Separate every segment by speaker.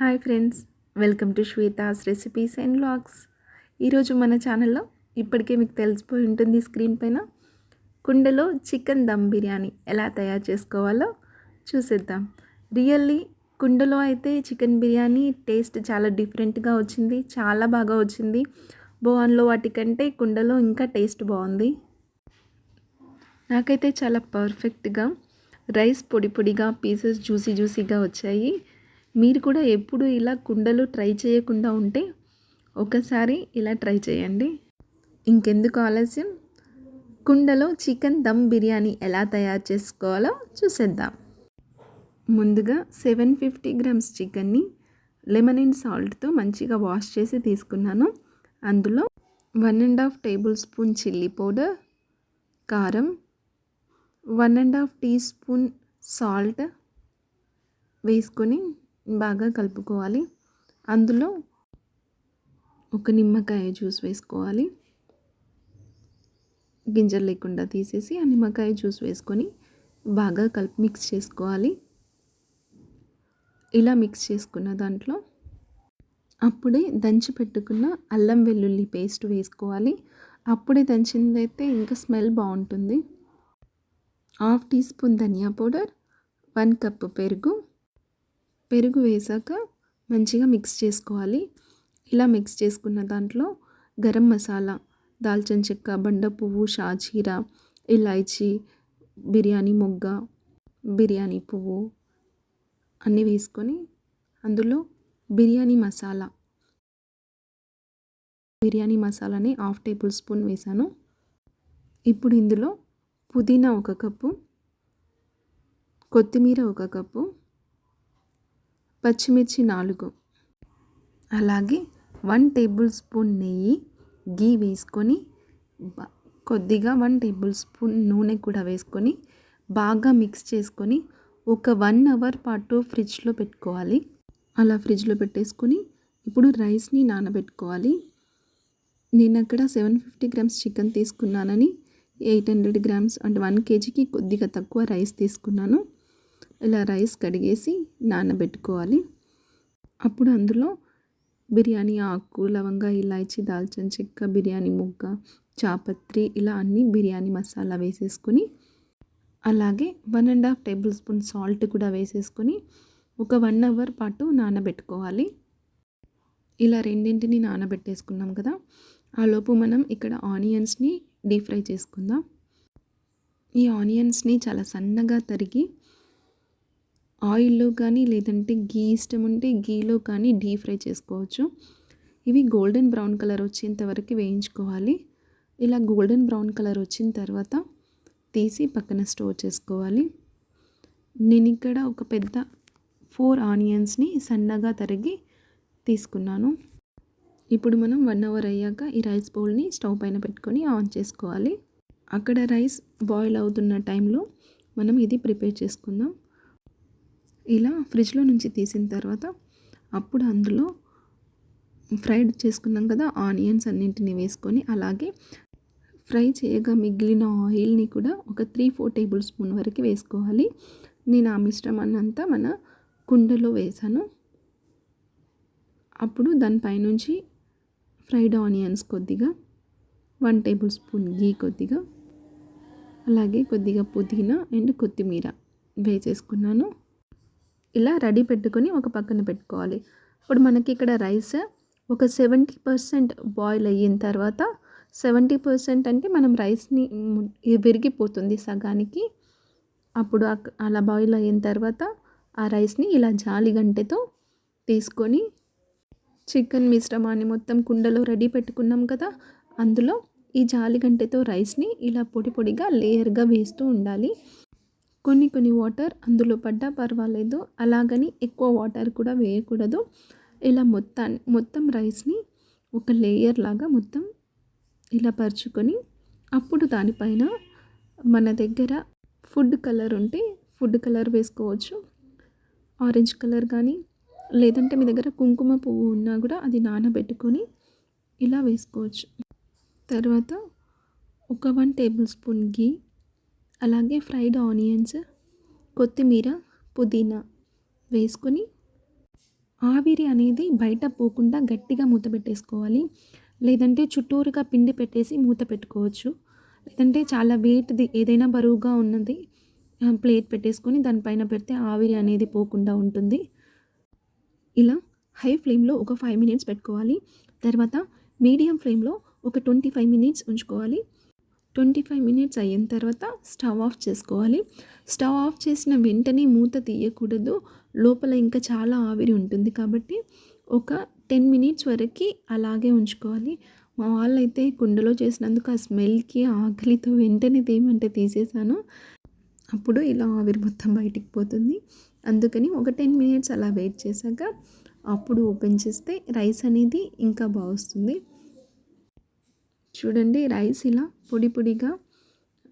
Speaker 1: Hi friends welcome to Shweta's recipes and vlogs. ఈరోజు మన ఛానల్లో ఇప్పటికే మీకు తెలిసిపోయి ఉంటుంది స్క్రీన్ పైన కుండలో చికెన్ దమ్ బిర్యానీ ఎలా తయారు చేసుకోవాలో చూసేద్దాం. రియల్లీ కుండలో అయితే చికెన్ బిర్యానీ టేస్ట్ చాలా డిఫరెంట్గా వచ్చింది చాలా బాగా వచ్చింది. బోన్లో వాటికంటే కుండలో ఇంకా టేస్ట్ బాగుంది. నాకైతే చాలా పర్ఫెక్ట్గా రైస్ పొడి పొడిగా పీసెస్ జ్యూసీ జ్యూసీగా వచ్చాయి. మీరు కూడా ఎప్పుడు ఇలా కుండలు ట్రై చేయకుండా ఉంటే ఒకసారి ఇలా ట్రై చేయండి. ఇంకెందుకు ఆలస్యం? కుండలో చికెన్ దమ్ బిర్యానీ ఎలా తయారు చేసుకోవాలో చూసేద్దాం. ముందుగా సెవెన్ ఫిఫ్టీ గ్రామ్స్ చికెన్ని లెమన్ అండ్ సాల్ట్తో మంచిగా వాష్ చేసి తీసుకున్నాను. అందులో one and half tablespoon chilli powder కారం one and half teaspoon salt వేసుకొని బాగా కలుపుకోవాలి. అందులో ఒక నిమ్మకాయ జ్యూస్ వేసుకోవాలి. గింజలు లేకుండా తీసేసి ఆ నిమ్మకాయ జ్యూస్ వేసుకొని బాగా కలిపి మిక్స్ చేసుకోవాలి. ఇలా మిక్స్ చేసుకున్న దాంట్లో అప్పుడే దంచి పెట్టుకున్న అల్లం వెల్లుల్లి పేస్ట్ వేసుకోవాలి. అప్పుడే దంచిందైతే ఇంకా స్మెల్ బాగుంటుంది. హాఫ్ టీ స్పూన్ ధనియా పౌడర్ వన్ కప్ పెరుగు పెరుగు వేసాక మంచిగా మిక్స్ చేసుకోవాలి. ఇలా మిక్స్ చేసుకున్న దాంట్లో గరం మసాలా దాల్చిన చెక్క బండ పువ్వు షాజీరా ఇలాచీ బిర్యానీ మొగ్గ బిర్యానీ పువ్వు అన్నీ వేసుకొని అందులో బిర్యానీ మసాలా బిర్యానీ మసాలాని హాఫ్ టేబుల్ స్పూన్ వేసాను. ఇప్పుడు ఇందులో పుదీనా ఒక కప్పు కొత్తిమీర ఒక కప్పు పచ్చిమిర్చి నాలుగు. అలాగే వన్ టేబుల్ స్పూన్ నెయ్యి గీ వేసుకొని కొద్దిగా వన్ టేబుల్ స్పూన్ నూనె కూడా వేసుకొని బాగా మిక్స్ చేసుకొని ఒక వన్ అవర్ పాటు ఫ్రిడ్జ్లో పెట్టుకోవాలి. అలా ఫ్రిడ్జ్లో పెట్టేసుకొని ఇప్పుడు రైస్ని నానబెట్టుకోవాలి. నేను అక్కడ సెవెన్ ఫిఫ్టీ గ్రామ్స్ చికెన్ తీసుకున్నానని ఎయిట్ హండ్రెడ్ గ్రామ్స్ అంటే వన్ కేజీకి కొద్దిగా తక్కువ రైస్ తీసుకున్నాను. ఇలా రైస్ కడిగేసి నానబెట్టుకోవాలి. అప్పుడు అందులో బిర్యానీ ఆకు లవంగ ఇలాచి దాల్చిన చెక్క బిర్యానీ ముగ్గ చాపత్రి ఇలా అన్ని బిర్యానీ మసాలా వేసేసుకొని అలాగే one and half tablespoon salt కూడా వేసేసుకొని ఒక వన్ అవర్ పాటు నానబెట్టుకోవాలి. ఇలా రెండింటిని నానబెట్టేసుకున్నాం కదా ఆ లోపు మనం ఇక్కడ ఆనియన్స్ని డీప్ ఫ్రై చేసుకుందాం. ఈ ఆనియన్స్ని చాలా సన్నగా తరిగి ఆయిల్లో కానీ లేదంటే గీ ఇష్టం ఉంటే గీలో కానీ డీప్ ఫ్రై చేసుకోవచ్చు. ఇవి గోల్డెన్ బ్రౌన్ కలర్ వచ్చేంత వరకు వేయించుకోవాలి. ఇలా గోల్డెన్ బ్రౌన్ కలర్ వచ్చిన తర్వాత తీసి పక్కన స్టోర్ చేసుకోవాలి. నేను ఇక్కడ ఒక పెద్ద ఫోర్ ఆనియన్స్ని సన్నగా తరిగి తీసుకున్నాను. ఇప్పుడు మనం వన్ అవర్ అయ్యాక ఈ రైస్ బౌల్ని స్టవ్ పైన పెట్టుకొని ఆన్ చేసుకోవాలి. అక్కడ రైస్ బాయిల్ అవుతున్న టైంలో మనం ఇది ప్రిపేర్ చేసుకుందాం. ఇలా ఫ్రిడ్జ్లో నుంచి తీసిన తర్వాత అప్పుడు అందులో ఫ్రైడ్ చేసుకున్నాం కదా ఆనియన్స్ అన్నింటిని వేసుకొని అలాగే ఫ్రై చేయగా మిగిలిన ఆయిల్ని కూడా ఒక త్రీ ఫోర్ టేబుల్ స్పూన్ వరకు వేసుకోవాలి. నేను ఆ మిశ్రమాన్నంతా మన కుండలో వేసాను. అప్పుడు దానిపైనుంచి ఫ్రైడ్ ఆనియన్స్ కొద్దిగా వన్ టేబుల్ స్పూన్ గీ కొద్దిగా అలాగే కొద్దిగా పుదీనా అండ్ కొత్తిమీర వేసేసుకున్నాను. ఇలా రెడీ పెట్టుకొని ఒక పక్కన పెట్టుకోవాలి. ఇప్పుడు మనకి ఇక్కడ రైస్ ఒక సెవెంటీ పర్సెంట్ బాయిల్ అయిన తర్వాత సెవెంటీ పర్సెంట్ అంటే మనం రైస్ని విరిగిపోతుంది సగానికి. అప్పుడు అలా బాయిల్ అయిన తర్వాత ఆ రైస్ని ఇలా జాలి గంటెతో తీసుకొని చికెన్ మిశ్రమాన్ని మొత్తం కుండలో రెడీ పెట్టుకున్నాం కదా అందులో ఈ జాలి గంటెతో రైస్ని ఇలా పొడి పొడిగా లేయర్గా వేస్తూ ఉండాలి. కొన్ని కొన్ని వాటర్ అందులో పడ్డా పర్వాలేదు. అలాగని ఎక్కువ వాటర్ కూడా వేయకూడదు. ఇలా మొత్తాన్ని మొత్తం రైస్ని ఒక లేయర్ లాగా మొత్తం ఇలా పరుచుకొని అప్పుడు దానిపైన మన దగ్గర ఫుడ్ కలర్ ఉంటే ఫుడ్ కలర్ వేసుకోవచ్చు. ఆరెంజ్ కలర్ కానీ లేదంటే మీ దగ్గర కుంకుమ పువ్వు ఉన్నా కూడా అది నానబెట్టుకొని ఇలా వేసుకోవచ్చు. తర్వాత ఒక వన్ టేబుల్ స్పూన్ గీ అలాగే ఫ్రైడ్ ఆనియన్స్ కొత్తిమీర పుదీనా వేసుకొని ఆవిరి అనేది బయట పోకుండా గట్టిగా మూత పెట్టేసుకోవాలి. లేదంటే చుట్టూరుగా పిండి పెట్టేసి మూత పెట్టుకోవచ్చు. లేదంటే చాలా వెయిట్ది ఏదైనా బరువుగా ఉన్నది ప్లేట్ పెట్టేసుకొని దానిపైన పెడితే ఆవిరి అనేది పోకుండా ఉంటుంది. ఇలా హై ఫ్లేమ్లో ఒక ఫైవ్ మినిట్స్ పెట్టుకోవాలి. తర్వాత మీడియం ఫ్లేమ్లో ఒక ట్వంటీ ఫైవ్ మినిట్స్ ఉంచుకోవాలి. ట్వంటీ ఫైవ్ మినిట్స్ అయిన తర్వాత స్టవ్ ఆఫ్ చేసుకోవాలి. స్టవ్ ఆఫ్ చేసిన వెంటనే మూత తీయకూడదు. లోపల ఇంకా చాలా ఆవిరి ఉంటుంది కాబట్టి ఒక టెన్ మినిట్స్ వరకు అలాగే ఉంచుకోవాలి. మా వాళ్ళైతే కుండలో చేసినందుకు ఆ స్మెల్కి ఆకలితో వెంటనే తీయమంటే తీసేసాను. అప్పుడు ఇలా ఆవిరి మొత్తం బయటికి పోతుంది. అందుకని ఒక టెన్ మినిట్స్ అలా వెయిట్ చేశాక అప్పుడు ఓపెన్ చేస్తే రైస్ అనేది ఇంకా బాగుస్తుంది. చూడండి రైస్ ఇలా పొడి పొడిగా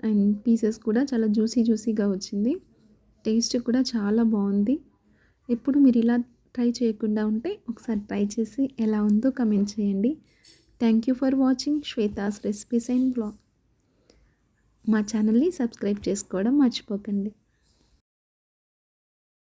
Speaker 1: అండ్ పీసెస్ కూడా చాలా జ్యూసీ జ్యూసీగా వచ్చింది. టేస్ట్ కూడా చాలా బాగుంది. ఎప్పుడు మీరు ఇలా ట్రై చేయకుండా ఉంటే ఒకసారి ట్రై చేసి ఎలా ఉందో కమెంట్ చేయండి. Thank you for watching Shweta's recipes and blog మా ఛానల్ని సబ్స్క్రైబ్ చేసుకోవడం మర్చిపోకండి.